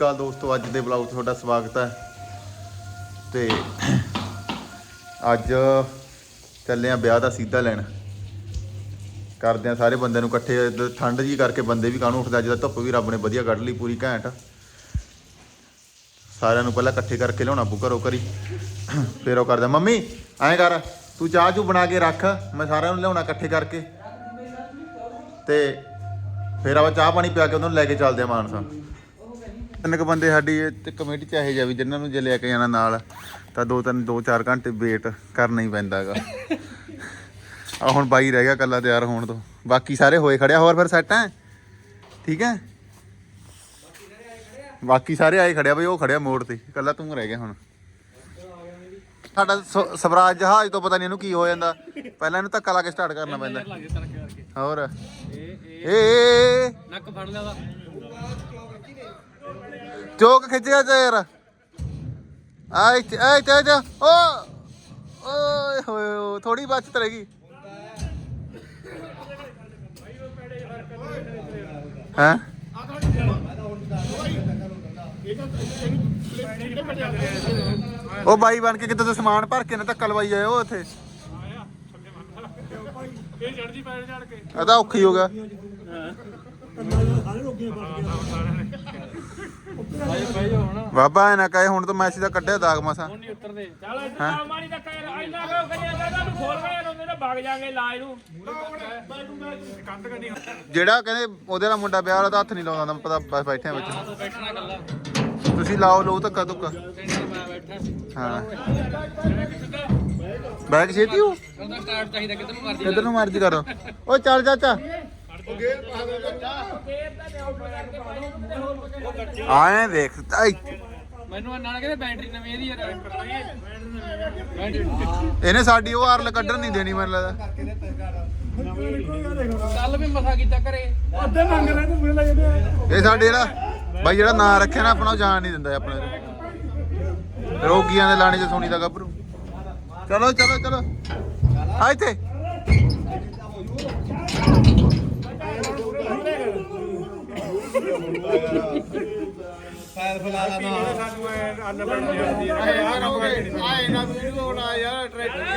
ਕਾਲ ਦੋਸਤੋ, ਅੱਜ ਦੇ ਵਲੌਗ ਤੁਹਾਡਾ ਸਵਾਗਤ ਹੈ। ਤੇ ਅੱਜ ਚੱਲੇ ਆ ਵਿਆਹ ਦਾ ਸਿੱਧਾ ਲੈਣ। ਕਰਦੇ ਆ ਸਾਰੇ ਬੰਦਿਆਂ ਨੂੰ ਇਕੱਠੇ ਠੰਡ ਜੀ ਕਰਕੇ ਬੰਦੇ ਵੀ ਕਾਹਨੂੰ ਉੱਠਦੇ ਅੱਜ ਦਾ ਧੁੱਪ ਵੀ ਰੱਬ ਨੇ ਵਧੀਆ ਕੱਢ ਲਈ ਪੂਰੀ ਘੈਂਟ। ਸਾਰਿਆਂ ਨੂੰ ਪਹਿਲਾਂ ਇਕੱਠੇ ਕਰਕੇ ਲਿਆਉਣਾ ਪੂ ਘਰੋਂ ਘਰੀ। ਫਿਰ ਉਹ ਕਰਦਾ ਮੰਮੀ, ਐਂ ਕਰ, ਤੂੰ ਚਾਹ ਚੂ ਬਣਾ ਕੇ ਰੱਖ, ਮੈਂ ਸਾਰਿਆਂ ਨੂੰ ਲਿਆਉਣਾ ਇਕੱਠੇ ਕਰਕੇ। ਤੇ ਫੇਰ ਆਪਾਂ ਚਾਹ ਪਾਣੀ ਪਿਆ ਕੇ ਉਹਨਾਂ ਨੂੰ ਲੈ ਕੇ ਚੱਲਦੇ ਆ ਮਾਨਸਾ। ਤਿੰਨ ਕੁ ਬੰਦੇ ਸਾਡੀ ਤੇ ਕਮੇਟੀ ਚ ਇਹੋ ਜਿਹਾ ਵੀ ਜਿਨ੍ਹਾਂ ਨੂੰ ਜੇ ਲੈ ਕੇ ਜਾਣਾ ਨਾਲ ਤਾਂ ਦੋ ਤਿੰਨ ਦੋ ਚਾਰ ਘੰਟੇ ਵੇਟ ਕਰਨਾ ਹੀ ਪੈਂਦਾ ਹੈਗਾ। ਆ ਹੁਣ ਬਾਈ ਰਹਿ ਗਿਆ ਕੱਲਾ ਤਿਆਰ ਹੋਣ ਤੋਂ। ਬਾਕੀ ਸਾਰੇ ਹੋਏ ਖੜਿਆ ਹੋਰ ਫਿਰ ਸੈੱਟ ਹੈ? ਠੀਕ ਹੈ? ਬਾਕੀ ਸਾਰੇ ਆਏ ਖੜਿਆ ਬਈ ਉਹ ਖੜਿਆ ਮੋੜ ਤੇ। ਕੱਲਾ ਤੂੰ ਰਹਿ ਗਿਆ ਹੁਣ। ਸਾਡਾ ਸ- ਸਵਰਾਜ ਜਹਾਜ਼ ਤੋਂ ਪਤਾ ਨਹੀਂ ਇਹਨੂੰ ਕੀ ਹੋ ਜਾਂਦਾ। ਪਹਿਲਾਂ ਇਹਨੂੰ ਧੱਕਾ ਲਾ ਕੇ ਸਟਾਰਟ ਕਰਨਾ ਪੈਂਦਾ। ਹੋਰ? ਏ ਏ ਨੱਕ ਫੜ ਲਿਆ ਦਾ ਚੋਕ ਖਿੱਚਿਆ ਤੇ ਯਾਰ ਆਈ ਤੇ ਆਈ ਤੇ ਜਾ ਓ! ਓਏ ਹੋਏ ਥੋੜੀ ਬਚਤ ਰਹਿ ਗਈ ਹਾਂ? ਉਹ ਬਾਈ ਬਣ ਕੇ ਕਿਤੇ ਤੋਂ ਸਮਾਨ ਭਰ ਕੇ ਨਾ ਧੱਕਾ ਲਵਾਈ ਜਾਏ ਉਹ ਉੱਥੇ ਇਹ ਚੜਦੀ ਪੈਰ ਚੜ ਕੇ। ਇਹ ਤਾਂ ਔਖੀ ਹੋ ਗਿਆ। ਬਾਬਾ ਐ ਨਾ ਕਹੇ ਹੁਣ ਤਾਂ ਮੈਸੀ ਦਾ ਕੱਢਿਆ ਦਾਗ ਮਸਾ। ਹੁਣ ਨਹੀਂ ਉਤਰਦੇ। ਚੱਲ ਹੈਂ? ਮਾਰੀ ਦਾ ਕਹਿ ਇੰਨਾ ਕੋ ਕਰਿਆ ਜਾਂਦਾ ਨੂੰ ਖੋਲ ਕੇ ਉਹਨੇ ਨਾ ਵਗ ਜਾਗੇ ਇਲਾਜ ਨੂੰ। ਜਿਹੜਾ ਕਹਿੰਦੇ ਉਹਦੇ ਨਾਲ ਮੁੰਡਾ ਵਿਆਹ ਵਾਲਾ ਤਾਂ ਹੱਥ ਨਹੀਂ ਲਾਉਂਦਾ ਤਾਂ ਪਤਾ ਬਸ ਬੈਠੇ ਵਿੱਚ। ਤੁਸੀਂ ਲਾਓ ਲਓ ਧੱਕਾ ਧੁੱਕਾ। ਹਾਂ। ਬੈਗ ਛੇਤੀ ਹੋ। ਕਿੱਧਰ ਨੂੰ ਮਰਜ਼ੀ ਕਰੋ। ਓ ਚੱਲ ਚਾਚਾ ਆਏ ਦੇਖ ਆਈ, ਮੈਨੂੰ ਨਾਲ ਕਹਿੰਦੇ ਬੈਟਰੀ ਨਵੀਂ ਇਹਦੀ ਯਾਰ। ਇਹਨੇ ਸਾਡੀ ਉਹ ਆਰਲ ਕੱਢਣ ਨਹੀਂ ਦੇਣੀ ਮੈਨੂੰ ਲੱਗਦਾ। ਕੱਲ ਵੀ ਮਸਾ ਕੀਤਾ ਘਰੇ। ਇਹ ਸਾਡੇ ਜਿਹੜਾ ਬਾਈ ਜਿਹੜਾ ਨਾਂ ਰੱਖਿਆ ਨਾ ਆਪਣਾ ਉਹ ਜਾਣ ਨਹੀਂ ਦਿੰਦਾ ਆਪਣੇ। ਰੋਗੀਆਂ ਦੇ ਲਾਣੇ ਚ ਸੋਣੀ ਦਾ ਗੱਭਰੂ। ਚਲੋ ਚਲੋ ਚਲੋ। ਆ ਇੱਥੇ।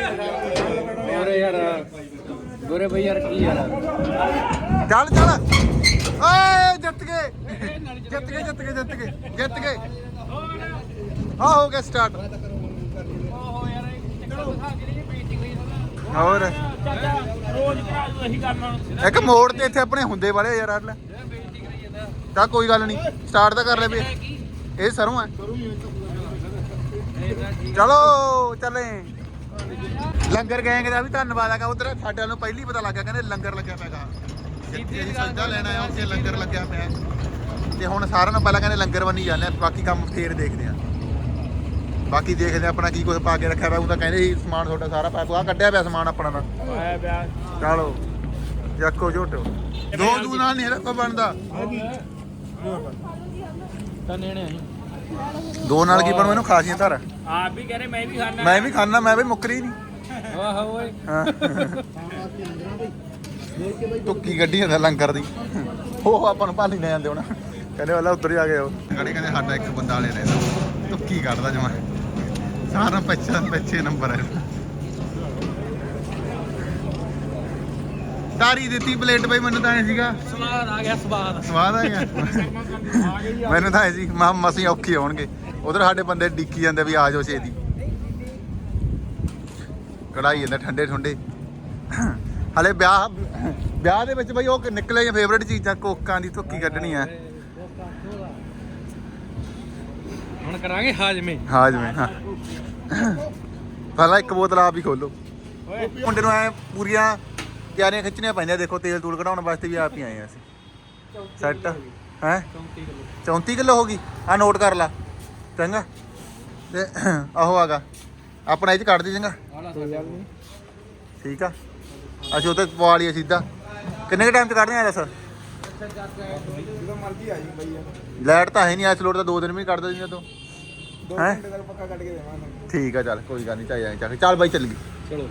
ਗੋਰੇ ਯਾਰ ਗੋਰੇ ਬਈ ਯਾਰ ਕੀ ਯਾਰ ਚੱਲ ਚੱਲ। ਓਏ ਜਿੱਤ ਗਏ। ਜਿੱਤ ਗਏ ਜਿੱਤ ਗਏ ਜਿੱਤ ਗਏ ਜਿੱਤ ਗਏ। ਆ ਹੋ ਗਿਆ ਸਟਾਰਟ ਓਹੋ ਯਾਰ ਚੱਕਰ ਦਿਖਾ ਕੇ ਨਹੀਂ ਹੋਈ ਹੋਰ ਇੱਕ ਮੋੜ ਤੇ ਇੱਥੇ ਆਪਣੇ ਹੁੰਦੇ ਵਾਲੇ ਯਾਰ ਲੈ। ਤਾਂ ਕੋਈ ਗੱਲ ਨਹੀਂ ਸਟਾਰਟ ਤਾਂ ਕਰ ਲੈ ਵੀ ਇਹ ਸਰੋਂ ਹੈ। ਚਲੋ ਚੱਲੇ। ਲੰਗਰ ਗਏਂਗੇ ਦਾ ਵੀ ਧੰਨਵਾਦ ਹੈਗਾ ਉਧਰ ਸਾਡੇ ਨੂੰ ਪਹਿਲੀ ਪਤਾ ਲੱਗ ਕਹਿੰਦੇ ਲੰਗਰ ਲੱਗਿਆ ਪਿਆਗਾ ਜਿੱਥੇ ਅਸੀਂ ਸੌਦਾ ਲੈਣਾ ਆ ਉੱਥੇ ਲੰਗਰ ਲੱਗਿਆ ਪਿਆ। ਤੇ ਹੁਣ ਸਾਰਿਆਂ ਨੂੰ ਪਹਿਲਾਂ ਕਹਿੰਦੇ ਲੰਗਰ ਬੰਨੀ ਜਾਂਦੇ ਆ ਬਾਕੀ ਕੰਮ ਫੇਰ ਦੇਖਦੇ ਆ ਬਾਕੀ ਦੇਖਦੇ ਆ ਆਪਣਾ ਕੀ ਕੁਝ ਪਾ ਕੇ ਰੱਖਿਆ ਪਿਆ ਉਹ ਤਾਂ ਕਹਿੰਦੇ ਸੀ ਸਮਾਨ ਤੁਹਾਡਾ ਸਾਰਾ ਪਾ ਆ ਕੱਢਿਆ ਪਿਆ ਸਮਾਨ ਆਪਣਾ ਦਾ ਆਇਆ ਪਿਆ। ਚਲੋ। ਜੱਕੋ ਝੋਟੋ ਦੋ ਦੂ ਨਾਲ ਨਹੀਂ ਕੋਈ ਬਣਦਾ। ਤਾਂ ਨੇਣੇ ਆਈ ਦੋ ਨਾਲ ਕੀ ਬਣੂ? ਇਹਨੂੰ ਖਾਸੀਆਂ ਧਰ ਆਪ ਵੀ ਕਹ ਰਹੇ ਮੈਂ ਵੀ ਖਾਣਾ ਮੈਂ ਵੀ ਖਾਣਾ ਮੈਂ ਵੀ ਮੁੱਕਰੀ ਨਹੀਂ ਵਾਹ ਓਏ। ਹਾਂ। ਟੁੱਕੀ ਗੱਡੀ ਹੁੰਦਾ ਲੰਗਰ ਦੀ। ਉਹ ਆਪਾਂ ਨੂੰ ਭਾਲੀ ਲੈ ਜਾਂਦੇ ਹੁਣ। ਕਹਿੰਦੇ ਵਾਲਾ ਉੱਧਰ ਹੀ ਆ ਗਏ ਉਹ ਕਹਿੰਦੇ ਕਹਿੰਦੇ ਸਾਡਾ ਇੱਕ ਬੰਦਾ ਵਾਲੇ ਨੇ ਟੁੱਕੀ ਕੱਢਦਾ ਜਮਾ। ਸਾਰਾ ਪੱਛਾ ਪੱਛੇ ਨੰਬਰ ਹੈ ਤਾਰੀ ਦਿੱਤੀ ਪਲੇਟ ਬਈ ਮੈਨੂੰ ਤਾਂ ਐ ਸੀਗਾ। ਸਵਾਦ ਆ ਗਿਆ ਸਵਾਦ। ਸਵਾਦ ਆ ਗਿਆ। ਮੈਨੂੰ ਤਾਂ ਐ ਸੀ ਮਾ ਮਸੀਂ ਔਖੇ ਹੋਣਗੇ। ਉਧਰ ਸਾਡੇ ਬੰਦੇ ਡਿੱਕੀ ਜਾਂਦੇ ਵੀ ਆ ਜਾਓ ਛੇਤੀ। ਕੜਾਈ ਜਾਂਦਾ ਠੰਡੇ ਠੰਡੇ। ਹਲੇ ਵਿਆਹ ਵਿਆਹ ਦੇ ਵਿੱਚ ਬਈ ਉਹ ਨਿਕਲੇ ਫੇਵਰੇਟ ਚੀਜ਼ਾਂ ਕੋਕਾਂ ਦੀ ਧੁੱਕੀ ਕੱਢਣੀ ਆ। ਹੁਣ ਕਰਾਂਗੇ ਹਾਜਮੇ। ਹਾਜਮੇ ਹਾਂ। ਪਹਿਲਾਂ ਇੱਕ ਬੋਤਲ ਆਪ ਹੀ ਖੋਲੋ। ਮੁੰਡੇ ਨੂੰ ਐ ਪੂਰੀਆਂ ਤਿਆਰੀਆਂ ਖਿੱਚਣੀਆਂ ਪੈਂਦੀਆਂ ਦੇਖੋ ਤੇਲ ਤੂਲ ਕਢਾਉਣ ਵਾਸਤੇ ਵੀ ਆਪ ਹੀ ਆਏ ਆ ਅਸੀਂ ਸੈੱਟ ਹੈ 34 ਕਿਲੋ 34 ਕਿਲੋ ਹੋ ਗਈ ਆ ਨੋਟ ਕਰ ਲਾ ਚੰਗਾ ਤੇ ਆਹੋ ਆਗਾ ਆਪਣਾ ਇਹ ਚ ਕੱਢ ਦੀ ਚੰਗਾ ਠੀਕ ਆ ਅਸੀਂ ਉੱਤੇ ਪਵਾ ਲਈਏ ਸਿੱਧਾ ਕਿੰਨੇ ਕ ਟਾਈਮ ਚ ਕੱਢਦੇ ਆ ਦੱਸ ਜਦੋਂ ਮਰਜ਼ੀ ਆ ਜੀ ਬਈ ਲਾਈਟ ਤਾਂ ਹੈ ਨਹੀਂ ਐਸ ਲੋਡ ਤਾਂ ਦੋ ਦਿਨ ਵੀ ਕੱਢ ਦਿੰਦੀ ਤੂੰ ਦੋ ਹੈਂ? ਘੰਟੇ ਤੱਕ ਪੱਕਾ ਕੱਢ ਕੇ ਦੇਵਾਂਗਾ ਠੀਕ ਆ ਚੱਲ ਕੋਈ ਗੱਲ ਨਹੀਂ ਚਾਹੀ ਆਏ ਚੱਲ ਚੱਲ ਬਾਈ ਚੱਲ ਗਈ ਚਲੋ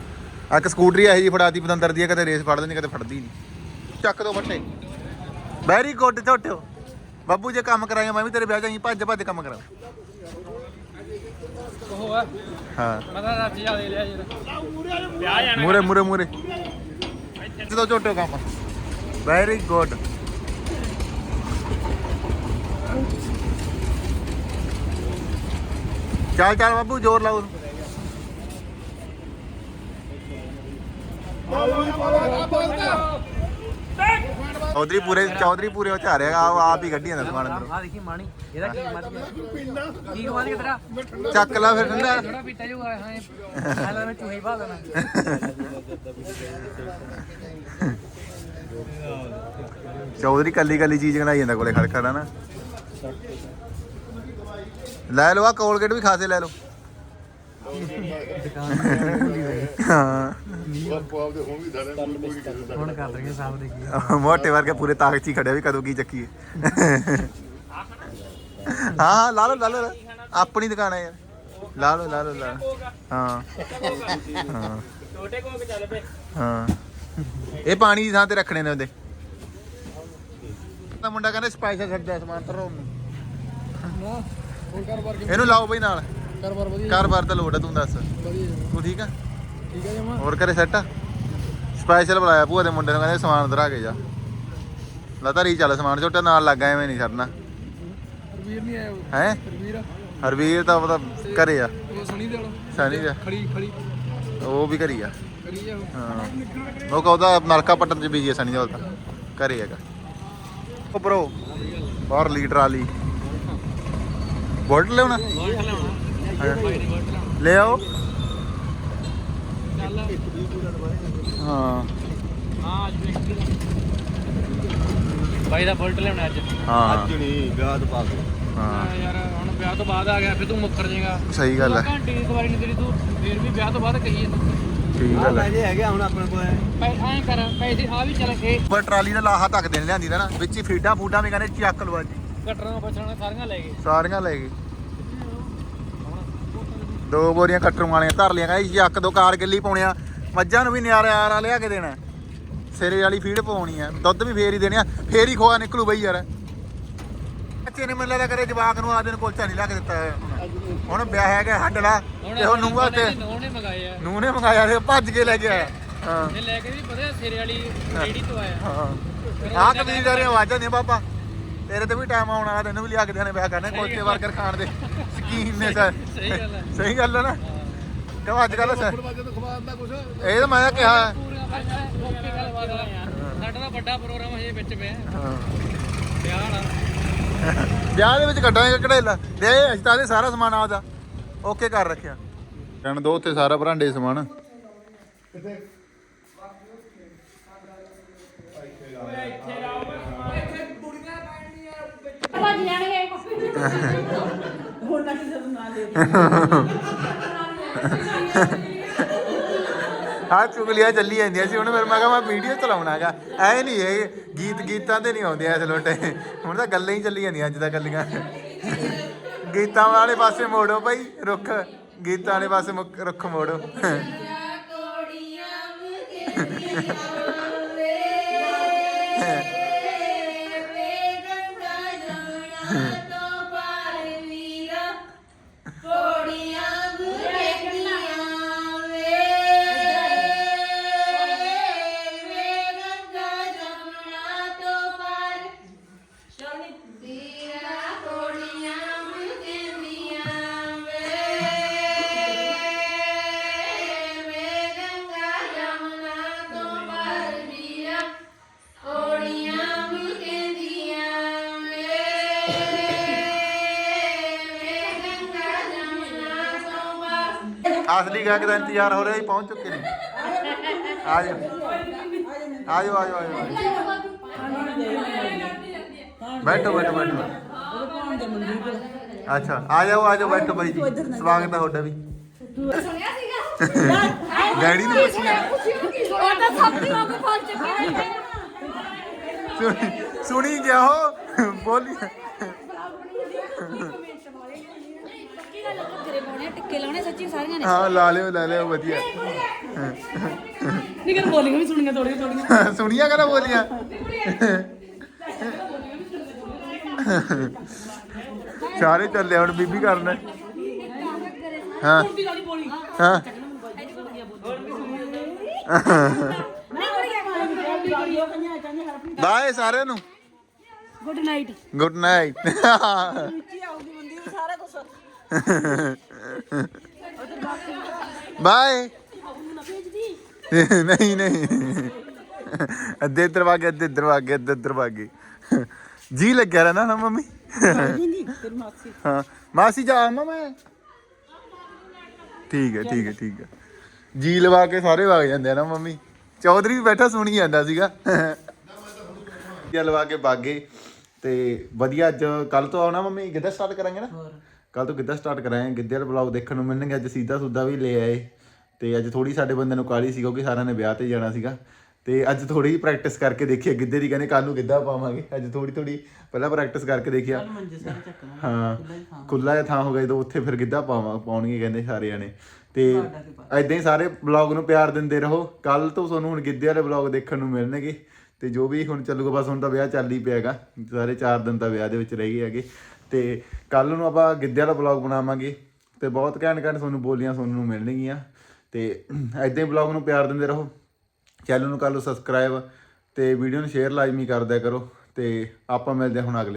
ਆ ਇੱਕ ਸਕੂਟਰੀ ਆਹੀ ਜੀ ਫੜਾਤੀ ਪਤੰਦਰ ਦੀ ਆ, ਕਦੇ ਰੇਸ ਫੜ ਦਿੰਦੀ ਕਦੇ ਫੜਦੀ ਨਹੀਂ। ਚੱਕ ਦੋ ਫੱਟੇ ਵੈਰੀ ਗੁੱਡ ਝੋਟਿਓ। ਬੱਬੂ ਜੇ ਕੰਮ ਕਰਾਏਗਾ ਮੈਂ ਵੀ ਤੇਰੇ ਵਿਆਹ ਜਾਈ ਭੱਜ ਭੱਜ ਕੰਮ ਕਰਾਂ। ਉਹ ਆ। ਹਾਂ। ਮੈਂ ਤਾਂ ਰੱਜ ਜਾ ਦੇ ਲਿਆ ਜਰਾ ਵਿਆਹ ਜਾਣਾ ਮੂਰੇ ਮੂਰੇ ਮੂਰੇ ਜਦੋਂ ਝੋਟੋ ਕੰਮ। ਵੈਰੀ ਗੁੱਡ ਚੱਲ ਚੱਲ ਬੱਬੂ ਜ਼ੋਰ ਲਾਓ। ਚੌਧਰੀ ਪੂਰੇ ਚੌਧਰੀ ਪੂਰੇ ਉਹ ਝਾ ਰਿਹਾ ਆਪ ਆਪ ਹੀ ਗੱਡੀ ਜਾਂਦਾ ਸਮਾਨ ਅੰਦਰੋਂ। ਆ ਦੇਖੀ ਮਾਣੀ ਇਹਦਾ ਕੀ ਮਤ ਕੀ ਕਮਾਲ ਕੇ ਤੇਰਾ? ਚੱਕ ਲਾ ਫਿਰ ਠੰਡਾ। ਥੋੜਾ ਪੀਤਾ ਜੂਗਾ ਹਾਂ ਹਾਲਾਂ ਵਿੱਚ ਚੂਹੀ ਪਾ ਦੇਣਾ। ਚੌਧਰੀ ਕੱਲੀ ਕੱਲੀ ਚੀਜ਼ ਬਣਾਈ ਜਾਂਦਾ ਕੋਲੇ ਖੜ ਖੜਾ ਨਾ ਲੈ ਲਓ ਆ ਕੋਲਗੇਟ ਵੀ ਖਾਸੇ ਲੈ ਲਓ। ਹਾਂ। ਹੁਣ ਕਰ ਰਹੇ ਸਾਹਬ ਦੇਖੀ ਮੋਟੇ ਵਰਗੇ ਪੂਰੇ ਤਾਕਤ 'ਚ ਹੀ ਖੜਿਆ ਵੀ ਕਦੋਂ ਕੀ ਚੱਕੀਏ। ਹਾਂ ਹਾਂ ਲਾ ਲਓ ਲਾ ਲਓ ਆਪਣੀ ਦੁਕਾਨ ਹੈ ਯਾਰ। ਲਾ ਲਓ ਲਾ ਲਓ ਲਾ। ਹਾਂ। ਹਾਂ। ਛੋਟੇ ਕੋਕ ਚੱਲ ਪਏ ਹਾਂ। ਇਹ ਪਾਣੀ ਦੀ ਥਾਂ ਤੇ ਰੱਖਣੇ ਨੇ ਉਹਦੇ। ਤਾਂ ਮੁੰਡਾ ਕਹਿੰਦਾ ਸਪਾਈਸਰ ਛੱਡਦਾ ਸਮਾਨ ਤਰੋ ਇਹਨੂੰ ਲਾਓ ਬਈ ਨਾਲ। ਕਾਰੋਬਾਰ ਵਧੀਆ ਕਾਰੋਬਾਰ ਤਾਂ ਲੋੜ ਆ ਤੂੰ ਦੱਸ। ਵਧੀਆ ਜੀ। ਤੂੰ ਠੀਕ ਆ? ਠੀਕ ਹੈ ਜਮਾ ਹੋਰ ਘਰੇ ਸੈੱਟ ਆ? ਸਪੈਸ਼ਲ ਬੁਲਾਇਆ ਭੂਆ ਦੇ ਮੁੰਡੇ ਨੂੰ ਕਹਿੰਦੇ ਸਮਾਨ ਧਰਾ ਕੇ ਜਾ। ਲਤਾਰੀ ਚੱਲ ਸਮਾਨ ਝੋਟਾ ਨਾਲ ਲੱਗਾ ਐਵੇਂ ਨਹੀਂ ਸਰਨਾ। ਰਵੀਰ ਨਹੀਂ ਆਇਆ ਉਹ। ਹੈ? ਰਵੀਰ ਆ, ਹਰਵੀਰ ਤਾਂ ਪਤਾ ਘਰੇ ਆ। ਉਹ ਸੁਣੀ ਦੇ ਵਾਲਾ। ਸਨੀ ਦਾ। ਖੜੀ ਖੜੀ। ਉਹ ਵੀ ਘਰੀ ਆ। ਕਰੀ ਜਾ ਉਹ। ਹਾਂ। ਉਹ ਕਹਦਾ ਨਲਕਾ ਪੱਟਣ ਚ ਬੀਜੀ ਸਨੀ ਦਾ ਤਾਂ। ਘਰੇ ਹੈਗਾ। ਉਹ ਬ్రో ਬਾਹਰ ਲੀਟਰ ਵਾਲੀ। ਬੋਲਟ ਲਿਆਉਣਾ? ਲੈ ਆਓ। ਚੱਲ ਹਾਂ। ਹਾਂ ਅੱਜ ਵੇਖੀ ਬਾਈ ਦਾ ਬੁਲਟ ਲਿਆਉਣਾ ਅੱਜ। ਹਾਂ। ਨਹੀਂ ਵਿਆਹ ਤੋਂ ਬਾਅਦ। ਹਾਂ। ਯਾਰ ਹੁਣ ਵਿਆਹ ਤੋਂ ਬਾਅਦ ਆ ਗਿਆ ਫਿਰ ਤੂੰ ਮੁੱਕਰ ਜਾਏਗਾ। ਸਹੀ ਗੱਲ ਹੈ। ਘੰਟੇ ਦੀ ਸਵਾਰੀ ਨਹੀਂ ਤੇਰੀ ਤੂੰ ਫਿਰ ਵੀ ਵਿਆਹ ਤੋਂ ਬਾਅਦ ਕਹੀ ਜਾਂਦਾ ਠੀਕ ਗੱਲ ਹੈ। ਪੈਸੇ ਹੈਗੇ ਆ ਹੁਣ ਆਪਣੇ ਕੋਲ। ਐਂ ਕਰ ਪੈਸੇ ਆ ਵੀ ਚੱਲ ਕੇ ਪਰ ਟਰਾਲੀ ਦਾ ਲਾਹਾ ਤੱਕ ਦੇਣ ਲਿਆਂਦੀ ਦਾ ਨਾ ਵਿੱਚ ਹੀ ਫੀਡਾਂ ਫੂਡਾਂ ਵੀ ਕਹਿੰਦੇ ਚੱਕ ਲਵਾ ਜੀ ਕਟਰਾਂ ਬਚਣਾ ਸਾਰੀਆਂ ਲੈ ਗਏ। ਸਾਰੀਆਂ ਲੈ ਗਏ। ਦੋ ਬੋਰੀਆਂ ਕੱਟਰੂ ਵਾਲੀਆਂ ਧਰ ਲੀਆਂ ਕਹਿੰਦੇ ਚੱਕ ਦੋ ਕਾਰ ਗਿੱਲੀ ਪਾਉਣਿਆ ਮੱਝਾਂ ਨੂੰ ਵੀ ਨਿਆਰਾ ਆਰਾ ਲਿਆ ਕੇ ਦੇਣਾ। ਸਿਰੇ ਵਾਲੀ ਫੀਡ ਪਾਉਣੀ ਆ। ਦੁੱਧ ਵੀ ਫੇਰ ਹੀ ਦੇਣੇ ਆ। ਫੇਰ ਹੀ ਖੋਆ ਨਿਕਲੂ ਬਈ ਯਾਰ। ਬੱਚੇ ਨੇ ਮੈਨੂੰ ਲੱਗਦਾ ਕਰੇ ਜਵਾਕ ਨੂੰ ਆਦੇ ਨੂੰ ਕੁਲਚਾ ਨਹੀਂ ਲਿਆ ਕੇ ਦਿੱਤਾ ਹੁਣ। ਵਿਆਹ ਹੈਗਾ ਹੱਡਲਾ ਤੇ ਉਹ ਤੇ ਨੂੰਹ ਨੇ ਮੰਗਾਏ ਆ ਨੂੰਹ ਨੇ ਮੰਗਾਇਆ ਤੇ ਭੱਜ ਕੇ ਲੈ ਕੇ ਆਇਆ। ਹਾਂ। ਲੈ ਕੇ ਵੀ ਪਤਾ ਸਿਰੇ ਵਾਲੀ ਰੇੜੀ ਤੋਂ ਆਇਆ। ਹਾਂ। ਆਹ ਕਬੀਲਦਾਰੀਆਂ ਆਵਾਜ਼ਾਂ ਨੇ ਬਾਬਾ। ਤੇਰੇ ਤੇ ਵੀ ਟਾਈਮ ਆਉਣ ਵਾਲਾ ਤੈਨੂੰ ਵੀ ਲਿਆ ਕੇ ਦੇਣੇ ਵਿਆਹ ਕਰਨੇ ਕੋਚੇ ਵਰਕਰ ਖਾਣ ਦੇ। ਸਕੀਨ ਨੇ ਸਰ। ਸਹੀ ਗੱਲ ਹੈ। ਸਹੀ ਗੱਲ ਹੈ ਨਾ? ਕਿਉਂ ਅੱਜ ਕੱਲ ਬਾਜੇ ਤੋਂ ਕੁਛ। ਇਹ ਤਾਂ ਮੈਂ ਕਿਹਾ। ਓਕੇ ਆ ਸਾਡਾ ਤਾਂ ਵੱਡਾ ਪ੍ਰੋਗਰਾਮ ਹਜੇ ਵਿੱਚ ਪਿਆ। ਹਾਂ। ਵਿਆਹ ਵਾਲਾ। ਵਿਆਹ ਦੇ ਵਿੱਚ ਕੱਢਾਂਗੇ ਕਢੇਲਾ ਦੇ ਅਸੀਂ ਤਾਂ ਸਾਰਾ ਸਮਾਨ ਆਦਾ ਓਕੇ ਕਰ ਰੱਖਿਆ। ਕਹਿਣ ਦੋ ਉੱਥੇ ਸਾਰਾ ਭਰਾਂਡੇ ਸਮਾਨ। ਭੱਜ ਜਾਣਗੇ ਨੂੰ ਦੇ ਹਾਂ ਚੁਗਲੀਆਂ ਚੱਲੀ ਜਾਂਦੀਆਂ ਸੀ ਹੁਣ ਫਿਰ ਮੈਂ ਕਿਹਾ ਮੈਂ ਵੀਡੀਓ ਚਲਾਉਣਾਗਾ ਐ ਨਹੀਂ ਇਹ ਗੀਤ ਗੀਤਾਂ ਤੇ ਨਹੀਂ ਆਉਂਦੇ ਐਸ ਲੋਟੇ। ਹੁਣ ਤਾਂ ਗੱਲਾਂ ਹੀ ਚੱਲੀ ਜਾਂਦੀਆਂ ਅੱਜ ਤਾਂ ਗੱਲੀਆਂ ਗੀਤਾਂ ਵਾਲੇ ਪਾਸੇ ਮੋੜੋ ਭਾਈ ਰੁੱਖ। ਗੀਤਾਂ ਵਾਲੇ ਪਾਸੇ ਰੁੱਖ ਮੋੜੋ। ਅਸਲੀ ਗਾਇਕ ਦਾ ਇੰਤਜ਼ਾਰ ਹੋ ਰਿਹਾ ਜੀ ਪਹੁੰਚ ਚੁੱਕੇ ਨੇ। ਆ ਜਾਓ। ਆ ਬੈਠੋ ਬੈਠੋ ਬੈਠੋ। ਅੱਛਾ ਆ ਜਾਓ ਆ ਜਾਓ ਬੈਠੋ ਬਾਈ ਜੀ। ਸਵਾਗਤ ਹੈ ਤੁਹਾਡਾ ਵੀ। ਸੁਣਿਆ ਸੀਗਾ ਡੈਡੀ ਨੂੰ ਪੁੱਛਿਆ ਉਹ ਤਾਂ ਸਭ ਦੀ ਵਾਂਗ ਪਹੁੰਚ ਚੁੱਕੇ ਨੇ ਸੁਣੀ- ਸੁਣੀ ਗਿਆ ਹੋ ਬੋਲੀ। ਪੱਕੀ ਗੱਲ ਘਰੇ ਪਾਉਣੇ ਟਿੱਕੇ ਲਾਉਣੇ ਸੱਚੀ ਸਾਰੀਆਂ ਨੇ ਹਾਂ ਲਾ ਲਿਓ ਲਾ ਲਿਓ ਵਧੀਆ। ਨਹੀਂ ਕਰ ਬੋਲੀਆਂ ਵੀ ਸੁਣੀਆਂ ਥੋੜੀਆਂ ਥੋੜੀਆਂ ਸੁਣੀਆਂ ਕਰਾ ਬੋਲੀਆਂ। ਸਾਰੇ ਚੱਲੇ ਹੁਣ ਬੀਬੀ ਕਰਨਾ। ਹਾਂ। ਹਾਂ। ਬਾਏ ਸਾਰਿਆਂ ਨੂੰ। Good night good night bye. ਨਹੀਂ ਨਹੀਂ। ਅੱਧੇ ਵਾਗੇ ਅੱਧੇ ਵਾਗੇ ਅੱਧੇ ਵਾਗੇ ਜੀ ਲੱਗਿਆ ਰਹਿਣਾ ਨਾ ਮੰਮੀ? ਹਾਂ ਮਾਸੀ ਜਾ ਆਵਾਂ ਮੈਂ? ਠੀਕ ਹੈ ਠੀਕ ਹੈ ਠੀਕ ਹੈ। ਜੀ ਲਵਾ ਕੇ ਸਾਰੇ ਵਗ ਜਾਂਦੇ ਆ ਨਾ ਮੰਮੀ। ਚੌਧਰੀ ਵੀ ਬੈਠਾ ਸੁਣੀ ਜਾਂਦਾ ਸੀਗਾ। ਜੀ ਲਵਾ ਕੇ ਬਾਗੇ ਤੇ ਵਧੀਆ ਅੱਜ ਕੱਲ ਤੋਂ ਆਉਣਾ ਮੰਮੀ? ਗਿੱਧਾ ਸਟਾਰਟ ਕਰਾਂਗੇ ਨਾ? ਕੱਲ ਤੋਂ ਗਿੱਧਾ ਸਟਾਰਟ ਕਰਾਂਗੇ। ਗਿੱਧੇ ਵਾਲੇ ਬਲੌਗ ਦੇਖਣ ਨੂੰ ਮਿਲਣਗੇ। ਅੱਜ ਸੀਧਾ ਸੁਦਾ ਵੀ ਲੈ ਆਏ। ਤੇ ਅੱਜ ਥੋੜੀ ਸਾਡੇ ਬੰਦੇ ਨੂੰ ਕਾਲੀ ਸੀ ਕਿਉਂਕਿ ਸਾਰਿਆਂ ਨੇ ਵਿਆਹ ਤੇ ਜਾਣਾ ਸੀਗਾ। ਤੇ ਅੱਜ ਥੋੜੀ ਜਿਹੀ ਪ੍ਰੈਕਟਿਸ ਕਰਕੇ ਦੇਖੀਏ ਗਿੱਧੇ ਦੀ ਕਹਿੰਦੇ ਕੱਲ ਨੂੰ ਗਿੱਧਾ ਪਾਵਾਂਗੇ। ਅੱਜ ਥੋੜੀ ਥੋੜੀ ਪਹਿਲਾਂ ਪ੍ਰੈਕਟਿਸ ਕਰਕੇ ਦੇਖਿਆ ਹਾਂ ਖੁੱਲਾ ਜਿਹਾ ਥਾਂ ਹੋ ਗਿਆ ਜਦੋਂ ਉੱਥੇ ਫਿਰ ਗਿੱਧਾ ਪਾਵਾਂ ਪਾਉਣਗੇ ਕਹਿੰਦੇ ਸਾਰੇ ਜਾਣੇ ਤੇ ਐਦਾਂ ਹੀ? ਸਾਰੇ ਬਲੌਗ ਨੂੰ ਪਿਆਰ ਦਿੰਦੇ ਰਹੋ। ਕੱਲ ਤੋਂ ਤੁਹਾਨੂੰ ਹੁਣ ਗਿੱਧੇ ਵਾਲੇ ਬਲੌਗ ਦੇਖਣ ਨੂੰ ਮਿਲਣਗੇ। ਤੇ ਜੋ ਵੀ ਹੁਣ ਚੱਲੂਗਾ ਬਸ ਹੁਣ ਤਾਂ ਵਿਆਹ ਚੱਲ ਹੀ ਪਿਆਗਾ ਸਾਰੇ 4 ਦਿਨ ਤਾਂ ਵਿਆਹ ਦੇ ਵਿੱਚ ਰਹਿ ਗਏ ਹੈਗੇ। ਤੇ ਕੱਲ ਨੂੰ ਆਪਾਂ ਗਿੱਧੇ ਵਾਲਾ ਬਲੌਗ ਬਣਾਵਾਂਗੇ। ਤੇ ਬਹੁਤ ਘੈਂਟ ਘੈਂਟ ਤੁਹਾਨੂੰ ਬੋਲੀਆਂ ਸੁਣਨ ਨੂੰ ਮਿਲਣਗੀਆਂ। ਤੇ ਐਦਾਂ ਹੀ ਬਲੌਗ ਨੂੰ ਪਿਆਰ ਦਿੰਦੇ ਰਹੋ। ਚੈਨਲ ਨੂੰ ਕਰ ਲਓ ਸਬਸਕ੍ਰਾਈਬ ਤੇ ਵੀਡੀਓ ਨੂੰ ਸ਼ੇਅਰ ਲਾਜ਼ਮੀ ਕਰਦਿਆ ਕਰੋ ਤੇ ਆਪਾਂ ਮਿਲਦੇ ਹਾਂ ਹੁਣ ਅਗਲੇ